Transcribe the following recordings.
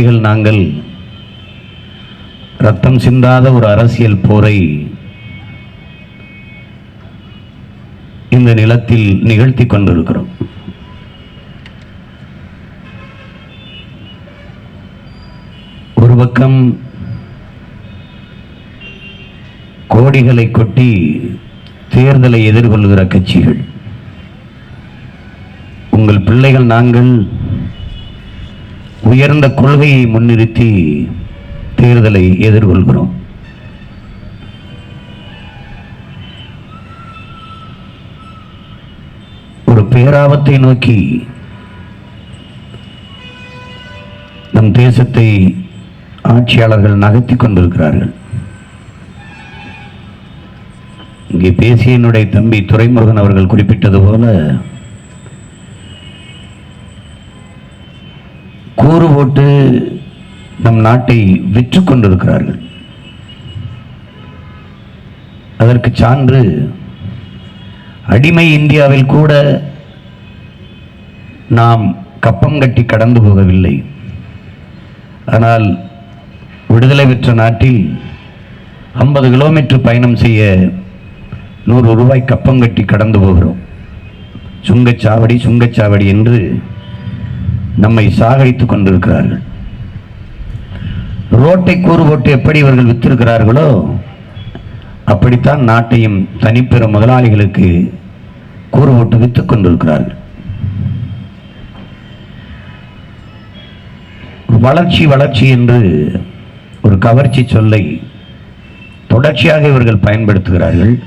கட்சிகள் நாங்கள் ரத்தம் சிந்தாத ஒரு அரசியல் போரை இந்த நிலத்தில் நிகழ்த்தி கொண்டிருக்கிறோம். ஒரு பக்கம் கோடிகளை கொட்டி தேர்தலை எதிர்கொள்கிற கட்சிகள் உங்கள் பிள்ளைகள் நாங்கள் உயர்ந்த கொள்கையை முன்னிறுத்தி தேர்தலை எதிர்கொள்கிறோம். ஒரு பேராபத்தை நோக்கி நம் தேசத்தை ஆட்சியாளர்கள் நகர்த்தி கொண்டிருக்கிறார்கள். இங்கே பேசிய என்னுடைய தம்பி துரைமுருகன் அவர்கள் குறிப்பிட்டது போல கூறு போட்டு நம் நாட்டை விற்று கொண்டிருக்கிறார்கள். அதற்கு சான்று அடிமை இந்தியாவில் கூட நாம் கப்பம் கட்டி கடந்து போகவில்லை. ஆனால் விடுதலை பெற்ற நாட்டில் ஐம்பது கிலோமீட்டர் பயணம் செய்ய நூறு ரூபாய் கப்பம் கட்டி கடந்து போகிறோம். சுங்கச்சாவடி சுங்கச்சாவடி என்று நம்மை சாகடித்துக் கொண்டிருக்கிறார்கள். ரோட்டை கூறு போட்டு எப்படி இவர்கள் வித்திருக்கிறார்களோ அப்படித்தான் நாட்டையும் தனிப்பெரும் முதலாளிகளுக்கு கூறு போட்டு வித்துக் கொண்டிருக்கிறார்கள். வளர்ச்சி வளர்ச்சி என்று ஒரு கவர்ச்சி சொல்லை தொடர்ச்சியாக இவர்கள் பயன்படுத்துகிறார்கள்.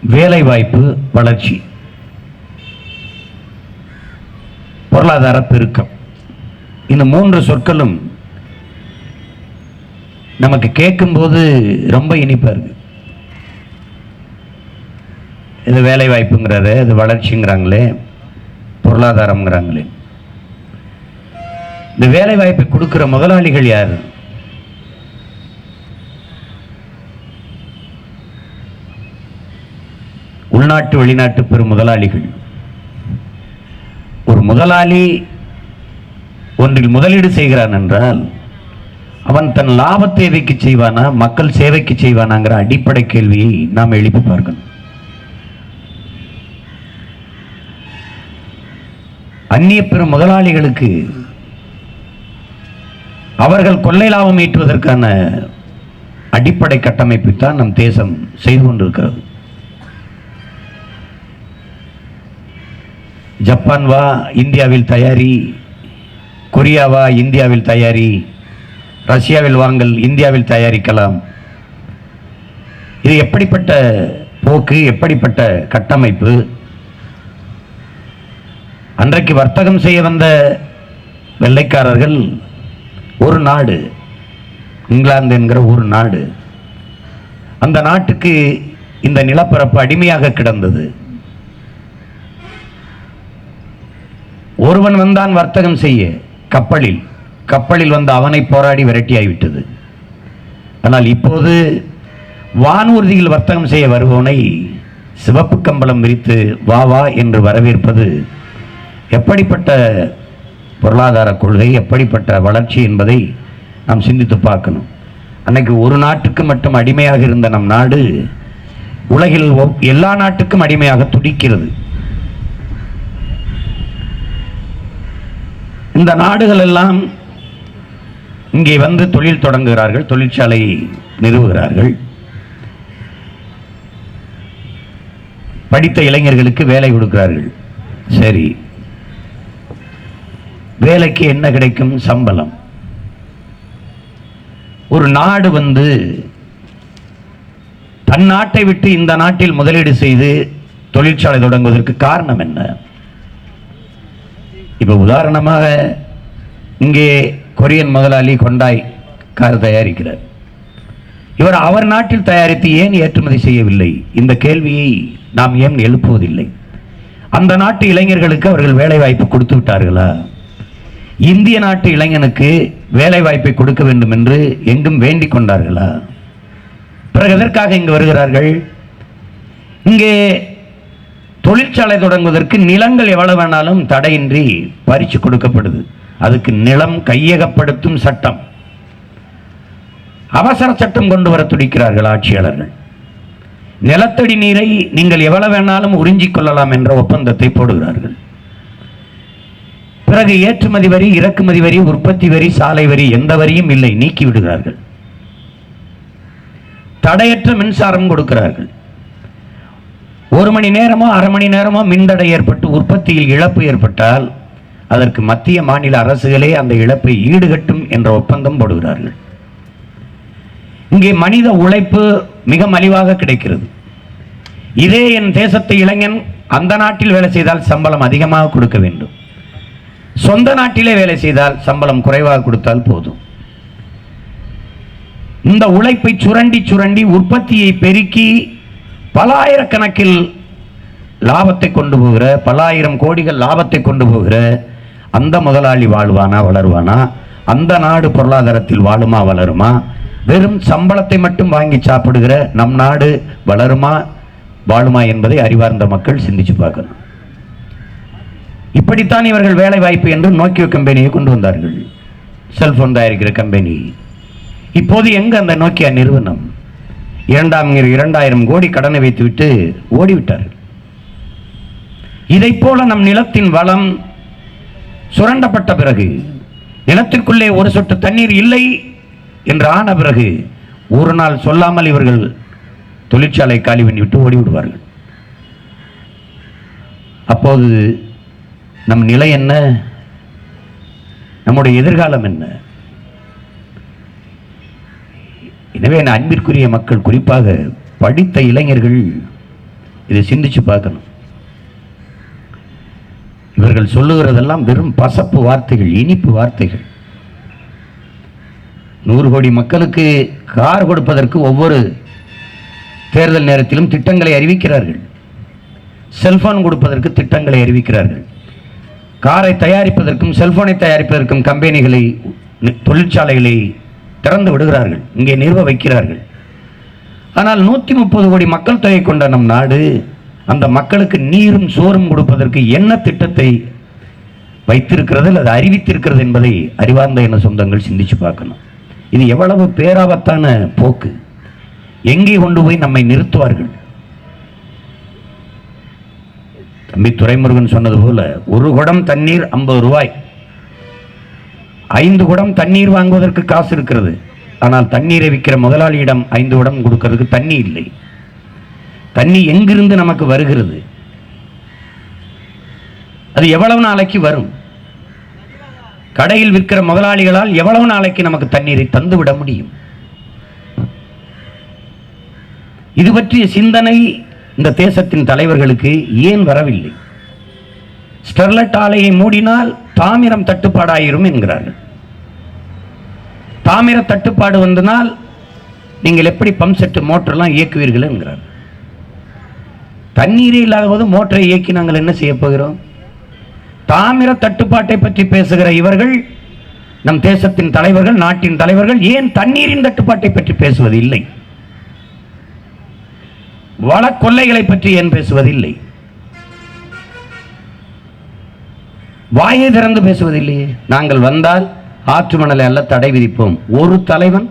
வேலை வாய்ப்பு வளர்ச்சி. பொருளாதார பெருக்கம். இந்த மூன்று சொற்களும் நமக்கு கேட்கும்போது ரொம்ப இனிப்பாக இருக்கு. இது வேலை வாய்ப்புங்கிறது இது வளர்ச்சிங்கிறாங்களே பொருளாதாரம்ங்கிறாங்களே. இந்த வேலை வாய்ப்பை கொடுக்கிற முதலாளிகள் யார்? உள்நாட்டு வெளிநாட்டு பெரும் முதலாளிகள். முதலாளி ஒன்றில் முதலீடு செய்கிறான் என்றால் அவன் தன் லாப தேவைக்கு செய்வானா மக்கள் சேவைக்கு செய்வானாங்கிற அடிப்படை கேள்வியை நாம் எழுப்பி பார்க்கணும். அந்நிய பெரும் முதலாளிகளுக்கு அவர்கள் கொள்ளை லாபம் ஈட்டுவதற்கான அடிப்படை கட்டமைப்பை தான் நம் தேசம் செய்து கொண்டிருக்கிறது. ஜப்பான் வா இந்தியாவில் தயாரி கொரியாவா இந்தியாவில் தயாரி ரஷ்யாவில் வாங்கல் இந்தியாவில் தயாரிக்கலாம். இது எப்படிப்பட்ட போக்கு எப்படிப்பட்ட கட்டமைப்பு? அன்றைக்கு வர்த்தகம் செய்ய வந்த வெள்ளைக்காரர்கள் ஒரு நாடு இங்கிலாந்து என்கிற ஒரு நாடு. அந்த நாட்டுக்கு இந்த நிலப்பரப்பு அடிமையாக கிடந்தது. ஒருவன் வந்தான் வர்த்தகம் செய்ய கப்பலில். கப்பலில் வந்து அவனை போராடி விரட்டியாகிவிட்டது ஆனால் இப்போது வானூர்தியில் வர்த்தகம் செய்ய வருபவனை சிவப்பு கம்பளம் விரித்து வா வா என்று வரவேற்பது எப்படிப்பட்ட பொருளாதார கொள்கை எப்படிப்பட்ட வளர்ச்சி என்பதை நாம் சிந்தித்து பார்க்கணும். அன்னைக்கு ஒரு நாட்டுக்கு மட்டும் அடிமையாக இருந்த நம் நாடு உலகில் எல்லா நாட்டுக்கும் அடிமையாக துடிக்கிறது. இந்த நாடுகள் எல்லாம் இங்கே வந்து தொழில் தொடங்குகிறார்கள் தொழிற்சாலை நிறுவுகிறார்கள். படித்த இளைஞர்களுக்கு வேலை கொடுக்கிறார்கள். சரி. வேலைக்கு என்ன கிடைக்கும்? சம்பளம். ஒரு நாடு வந்து தன் நாட்டை விட்டு இந்த நாட்டில் முதலீடு செய்து தொழிற்சாலை தொடங்குவதற்கு காரணம் என்ன? இப்போ உதாரணமாக இங்கே கொரியன் முதலாளி கொண்டாய் கார் தயாரிக்கிறார். இவர் அவர் நாட்டில் தயாரித்து ஏன் ஏற்றுமதி செய்யவில்லை? இந்த கேள்வியை நாம் ஏன் எழுப்புவதில்லை? அந்த நாட்டு இளைஞர்களுக்கு அவர்கள் வேலை வாய்ப்பு கொடுத்து விட்டார்களா? இந்திய நாட்டு இளைஞனுக்கு வேலை வாய்ப்பை கொடுக்க வேண்டும் என்று எங்கும் வேண்டிக் கொண்டார்களா? பிறகு எதற்காக இங்கு வருகிறார்கள்? இங்கே தொழிற்சாலை தொடங்குவதற்கு நிலங்கள் எவ்வளவு வேணாலும் தடையின்றி பறிச்சு கொடுக்கப்படுது. அதுக்கு நிலம் கையகப்படுத்தும் சட்டம். அவசர சட்டம் கொண்டு வர துடிக்கிறார்கள் ஆட்சியாளர்கள். நிலத்தடி நீரை நீங்கள் எவ்வளவு வேணாலும் உறிஞ்சிக் கொள்ளலாம் என்ற ஒப்பந்தத்தை போடுகிறார்கள். பிறகு ஏற்றுமதி வரி இறக்குமதி வரி உற்பத்தி வரி சாலை வரி எந்த வரியும் இல்லை நீக்கி விடுகிறார்கள். தடையற்ற மின்சாரம் கொடுக்கிறார்கள். ஒரு மணி நேரமோ அரை மணி நேரமோ மின்தடை ஏற்பட்டு உற்பத்தியில் இழப்பு ஏற்பட்டால் அதற்கு மத்திய மாநில அரசுகளே அந்த இழப்பை ஈடுகட்டும் என்ற ஒப்பந்தம் போடுகிறார்கள். இங்கே மனித உழைப்பு மிக மலிவாக கிடைக்கிறது. இதே என் தேசத்து இளைஞன் அந்த நாட்டில் வேலை செய்தால் சம்பளம் அதிகமாக கொடுக்க வேண்டும். சொந்த நாட்டிலே வேலை செய்தால் சம்பளம் குறைவாக கொடுத்தால் போதும். இந்த உழைப்பை சுரண்டி சுரண்டி உற்பத்தியை பெருக்கி பலாயிரக்கணக்கில் லாபத்தை கொண்டு போகிற பலாயிரம் கோடிகள் லாபத்தை கொண்டு போகிற அந்த முதலாளி வாழ்வானா வளருவானா? அந்த நாடு பொருளாதாரத்தில் வாழுமா வளருமா? வெறும் சம்பளத்தை மட்டும் வாங்கி சாப்பிடுகிற நம் நாடு வளருமா வாழுமா என்பதை அறிவார்ந்த மக்கள் சிந்திச்சு பார்க்கணும். இப்படித்தான் இவர்கள் வேலை வாய்ப்பு என்று நோக்கியோ கம்பெனியை கொண்டு வந்தார்கள். செல்போன் தயாரிக்கிற கம்பெனி. இப்போது எங்கே அந்த நோக்கியா நிறுவனம்? இரண்டாம் இரண்டாயிரம் கோடி கடனை வைத்துவிட்டு ஓடிவிட்டார்கள். இதைப் போல நம் நிலத்தின் வளம் சுரண்டப்பட்ட பிறகு நிலத்திற்குள்ளே ஒரு சொட்டு தண்ணீர் இல்லை என்று ஆன பிறகு ஒரு நாள் சொல்லாமல் இவர்கள் தொழிற்சாலை காலி பண்ணிவிட்டு ஓடி விடுவார்கள் அப்போது நம் நிலை என்ன? நம்முடைய எதிர்காலம் என்ன? எனவே நான் அன்பிற்குரிய மக்கள் குறிப்பாக படித்த இளைஞர்கள் இதை சிந்திச்சு பார்க்கணும். இவர்கள் சொல்லுகிறதெல்லாம் வெறும் பசப்பு வார்த்தைகள் இனிப்பு வார்த்தைகள். நூறு கோடி மக்களுக்கு கார் கொடுப்பதற்கு ஒவ்வொரு தேர்தல் நேரத்திலும் திட்டங்களை அறிவிக்கிறார்கள். செல்போன் கொடுப்பதற்கு திட்டங்களை அறிவிக்கிறார்கள். காரை தயாரிப்பதற்கும் செல்போனை தயாரிப்பதற்கும் கம்பெனிகளை தொழிற்சாலைகளை திறந்து விடுகிறார்கள். இங்கே நிறுவ வைக்கிறார்கள். ஆனால் நூற்றி முப்பது கோடி மக்கள் தொகை கொண்ட நம் நாடு அந்த மக்களுக்கு நீரும் சோறும் கொடுப்பதற்கு என்ன திட்டத்தை வைத்திருக்கிறது அல்லது அறிவித்திருக்கிறது என்பதை அறிவார்ந்த என சொந்தங்கள் சிந்திச்சு பார்க்கணும். இது எவ்வளவு பேராபத்தான போக்கு. எங்கே கொண்டு போய் நம்மை நிறுத்துவார்கள்? தம்பி துரைமுருகன் சொன்னது போல ஒரு குடம் தண்ணீர் ஐம்பது ரூபாய். ஐந்து குடம் தண்ணீர் வாங்குவதற்கு காசு இருக்கிறது. ஆனால் தண்ணீரை விற்கிற முதலாளியிடம் ஐந்து குடம் கொடுக்கிறதுக்கு தண்ணி இல்லை. தண்ணி எங்கிருந்து நமக்கு வருகிறது? அது எவ்வளவு நாளைக்கு வரும்? கடையில் விற்கிற முதலாளிகளால் எவ்வளவு நாளைக்கு நமக்கு தண்ணீரை தந்து விட முடியும்? இது பற்றிய சிந்தனை இந்த தேசத்தின் தலைவர்களுக்கு ஏன் வரவில்லை? ஸ்டெர்லட் ஆலையை மூடினால் தாமிரம் தட்டுப்பாடாயிரும் என்கிறார்கள். தாமிர தட்டுப்பாடு வந்தனால் நீங்கள் எப்படி பம்ப் செட்டு மோட்டர்லாம் இயக்குவீர்கள் என்கிறார். தண்ணீரே இல்லாத போது மோட்டரை இயக்கி நாங்கள் என்ன செய்ய போகிறோம்? தாமிர தட்டுப்பாட்டை பற்றி பேசுகிற இவர்கள் நம் தேசத்தின் தலைவர்கள் நாட்டின் தலைவர்கள் ஏன் தண்ணீரின் தட்டுப்பாட்டை பற்றி பேசுவது இல்லை வள கொள்ளைகளை பற்றி ஏன் பேசுவதில்லை? வாயை திறந்து பேசுவதில்லையே. நாங்கள் வந்தால் ஆற்று மணலை அல்ல தடை விதிப்போம். ஒரு தலைவன்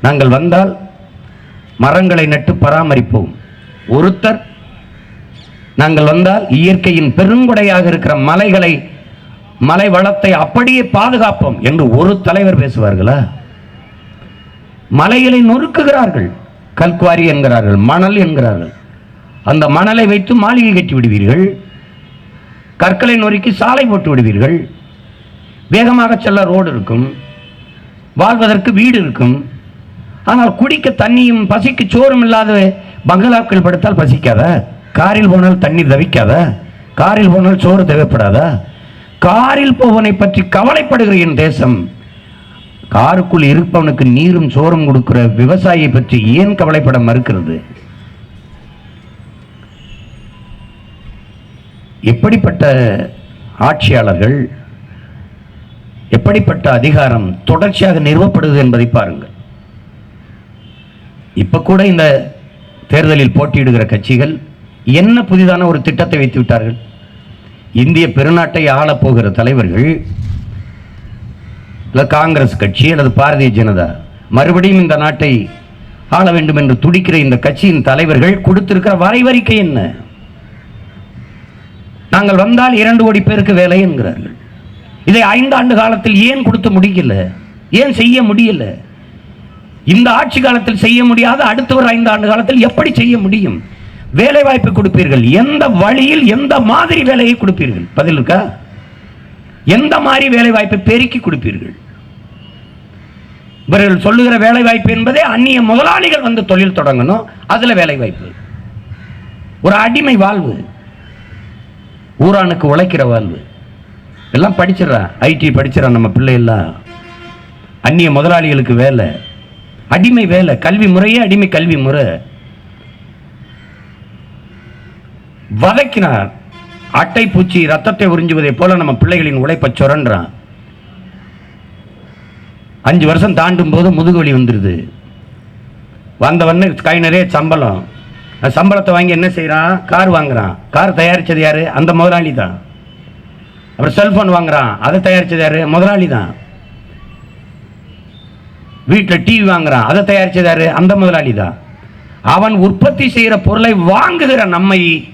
நாங்கள் வந்தால் மரங்களை நட்டு பராமரிப்போம். ஒருத்தர் நாங்கள் வந்தால் இயற்கையின் பெருங்கொடையாக இருக்கிற மலைகளை மலை வளத்தை அப்படியே பாதுகாப்போம் என்று ஒரு தலைவர் பேசுவார்களா? மலைகளை நொறுக்குகிறார்கள். கல்குவாரி என்கிறார்கள் மணல் என்கிறார்கள். அந்த மணலை வைத்து மாளிகை கட்டி விடுவீர்கள். கற்களை நொறுக்கி சாலை போட்டு விடுவீர்கள். வேகமாக செல்ல ரோடு இருக்கும் வாழ்வதற்கு வீடு இருக்கும். ஆனால் குடிக்க தண்ணியும் பசிக்கு சோறும் இல்லாத பங்களாக்கள் படுத்தால் பசிக்காதா? காரில் போனால் தண்ணீர் தவிக்காத? காரில் போனால் சோறு தேவைப்படாதா? காரில் போவனை பற்றி கவலைப்படுகிற என் தேசம் காருக்குள் இருப்பவனுக்கு நீரும் சோறும் கொடுக்கிற விவசாயியை பற்றி ஏன் கவலைப்பட மறுக்கிறது? எப்படிப்பட்ட ஆட்சியாளர்கள் எப்படிப்பட்ட அதிகாரம் தொடர்ச்சியாக நிறுவப்படுது என்பதை பாருங்கள். இப்ப கூட இந்த தேர்தலில் போட்டியிடுகிற கட்சிகள் என்ன புதிதான ஒரு திட்டத்தை வைத்து விட்டார்கள்? இந்திய பெருநாட்டை ஆளப்போகிற தலைவர்கள் இல்லை காங்கிரஸ் கட்சி அல்லது பாரதிய ஜனதா மறுபடியும் இந்த நாட்டை ஆள வேண்டும் என்று துடிக்கிற இந்த கட்சியின் தலைவர்கள் கொடுத்திருக்கிற வரைவறிக்கை என்ன? நாங்கள் வந்தால் இரண்டு கோடி பேருக்கு வேலை என்கிறார்கள். இதை ஐந்தாண்டு காலத்தில் ஏன் கொடுத்து முடியல ஏன் செய்ய முடியல? இந்த ஆட்சி காலத்தில் செய்ய முடியாத அடுத்த ஒரு ஐந்து ஆண்டு காலத்தில் எப்படி செய்ய முடியும்? வேலை வாய்ப்பு கொடுப்பீர்கள். எந்த வழியில் எந்த மாதிரி வேலையை கொடுப்பீர்கள்? பதில் இருக்கா? எந்த மாதிரி வேலை வாய்ப்பை பெருக்கி கொடுப்பீர்கள்? இவர்கள் சொல்லுகிற வேலை வாய்ப்பு என்பதே அந்நிய முதலாளிகள் வந்து தொழில் தொடங்கணும். அதுல வேலை வாய்ப்பு ஒரு அடிமை வாழ்வு. ஊரானுக்கு உழைக்கிற வாழ்வு. எல்லாம் படிச்சிடறான் ஐடி படிச்சிடறான் நம்ம பிள்ளையெல்லாம். அந்நிய முதலாளிகளுக்கு வேலை. அடிமை வேலை. கல்வி முறையே அடிமை கல்வி முறை. வதக்கினார் அட்டை பூச்சி ரத்தத்தை உறிஞ்சுவதைப் போல நம்ம பிள்ளைகளின் உழைப்பை சுரண்டுறான் அஞ்சு வருஷம் தாண்டும் போது முதுகுவலி வந்துடுது வந்தவொடனே கை நிறைய சம்பளம். சம்பளத்தை வாங்கி என்ன செய்கிறான் கார் வாங்குறான். கார் தயாரித்தது யார்? அந்த முதலாளி தான். அப்புறம் செல்போன் வாங்குறான். அதை தயாரிச்சது யாரு? முதலாளி தான். வீட்டில் டிவி வாங்குறான். அதை தயாரிச்சது யாரு? அந்த முதலாளி தான். அவன் உற்பத்தி செய்கிற பொருளை வாங்குகிற நம்மை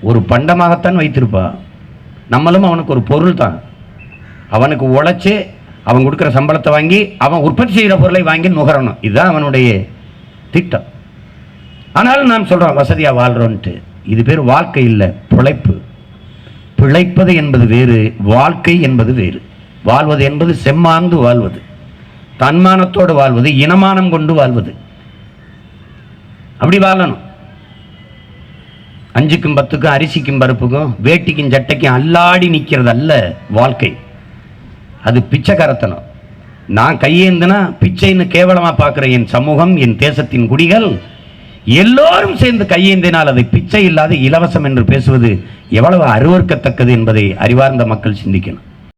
ஒரு பண்டமாகத்தான் வைத்திருப்பான் நம்மளும் அவனுக்கு ஒரு பொருள் தான். அவனுக்கு உழைச்சி அவன் கொடுக்குற சம்பளத்தை வாங்கி அவன் உற்பத்தி செய்கிற பொருளை வாங்கி நுகரணும். இதுதான் அவனுடைய திட்டம். ஆனாலும் நாம் சொல்கிறோம் வசதியாக வாழ்கிறோன்ட்டு இது பேர் வாழ்க்கை இல்லை பிழைப்பு. பிழைப்பது என்பது வேறு வாழ்க்கை என்பது வேறு. வாழ்வது என்பது செம்மாந்து வாழ்வது. தன்மானத்தோடு வாழ்வது இனமானம் கொண்டு வாழ்வது. அப்படி வாழணும். அஞ்சுக்கும் பத்துக்கும் அரிசிக்கும் பருப்புக்கும் வேட்டிக்கும் சட்டைக்கும் அல்லாடி நிற்கிறது அல்ல வாழ்க்கை. அது பிச்சைக்காரத்தனம். நான் கையேந்தினா பிச்சைன்னு கேவலமா பார்க்குற என் சமூகம் என் தேசத்தின் குடிகள் எல்லோரும் சேர்ந்து கையேந்தினால் அதை பிச்சை இல்லாத இலவசம் என்று பேசுவது எவ்வளவு அருவறுக்கத்தக்கது என்பதை அறிவார்ந்த மக்கள் சிந்திக்கணும்.